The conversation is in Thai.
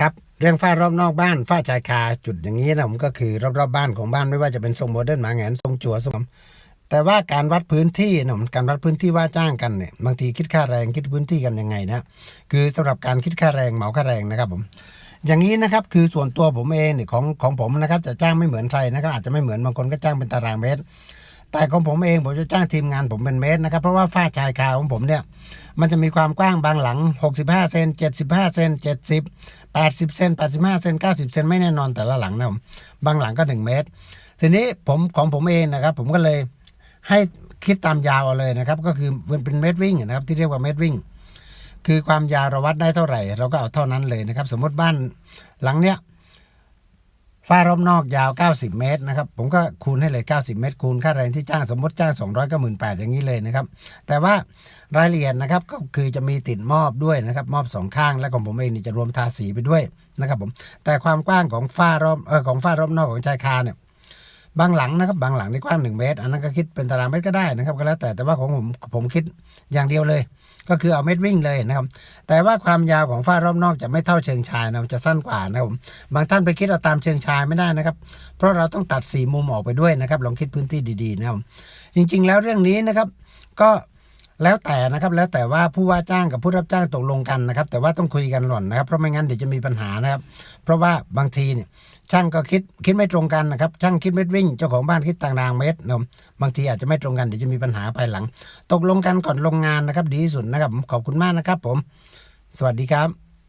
ครับเรื่องฝ้ารอบนอกบ้านฝ้าชายคาจุดอย่างนี้นะผมก็คือรอบๆบบ้านของบ้านไม่ว่าจะเป็นทรงโมเดิร์นหมาแงนทรงจั่วทรงแต่ว่าการวัดพื้นที่นะผมการวัดพื้นที่ว่าจ้างกันเนี่ยบางทีคิดค่าแรงคิดพื้นที่กันยังไงนะคือสำหรับการคิดค่าแรงเหมาค่าแรงนะครับผมอย่างนี้นะครับคือส่วนตัวผมเองเนี่ยของของผมนะครับจะจ้างไม่เหมือนใครนะครับอาจจะไม่เหมือนบางคนก็จ้างเป็นตารางเมตร แต่ของผมเองผมจะจ้างทีมงานผมเป็นเมตรนะครับ เพราะว่าฝ้าชายคาของผมเนี่ย มันจะมีความกว้างบางหลัง 65 เซน75 เซน70 80 เซน85 เซน90 เซนไม่แน่นอนแต่ละหลังนะผมบางหลังก็ 1 เมตร ทีนี้ผมของผมเองนะครับ ผมก็เลยให้คิดตามยาวเอาเลยนะครับ ก็คือเป็นเมตรวิ่งนะครับ ที่เรียกว่าเมตรวิ่ง คือความยาวเราวัดได้เท่าไหร่ เราก็เอาเท่านั้นเลยนะครับ สมมติบ้านหลังเนี้ย ฝ้ารอบนอกยาว 90 เมตรนะครับ ผมก็คูณให้เลย 90 เมตร คูณค่าแรงที่จ้างสมมติจ้าง 200 ก็หมื่นแปดอย่างนี้เลยนะครับ แต่ว่ารายละเอียดนะครับก็คือจะมีติดมอบด้วยนะครับ มอบสองข้าง และของผมเองนี่จะรวมทาสีไปด้วยนะครับผม แต่ความกว้างของฝ้ารอบเออของฝ้ารอบนอกของชายคาเนี่ย บางหลังนะครับ บางหลังนี่กว้าง 1 เมตร อันนั้นก็คิดเป็นตารางเมตรก็ได้นะครับก็แล้วแต่แต่ว่าของผมผมคิดอย่างเดียวเลย ก็คือเอาเมตรวิ่งเลยนะครับ แต่ว่าความยาวของฝ้ารอบนอกจะไม่เท่าเชิงชายนะจะสั้นกว่านะครับผมบางท่านไปคิดเอาตามเชิงชายไม่ได้นะครับ เพราะเราต้องตัดสี่มุมออกไปด้วยนะครับ ลองคิดพื้นที่ดีๆนะครับจริง ๆ แล้วเรื่องนี้นะครับ ก็ แล้วแต่นะครับแล้วแต่ว่าผู้ว่าจ้างกับผู้รับจ้างตกลงกันนะครับ แต่ว่าต้องคุยกันหล่อนนะครับ เพราะไม่งั้นเดี๋ยวจะมีปัญหานะครับ เพราะว่าบางทีเนี่ยช่างก็คิดคิดไม่ตรงกันนะครับ ช่างคิดเม็ดวิ่งเจ้าของบ้านคิดต่างรางเมตรนะบางทีอาจจะไม่ตรงกันเดี๋ยวจะมีปัญหาภายหลัง ตกลงกันก่อนลงงานนะครับ ดีที่สุดนะครับ ขอบคุณมากนะครับ ผม สวัสดีครับ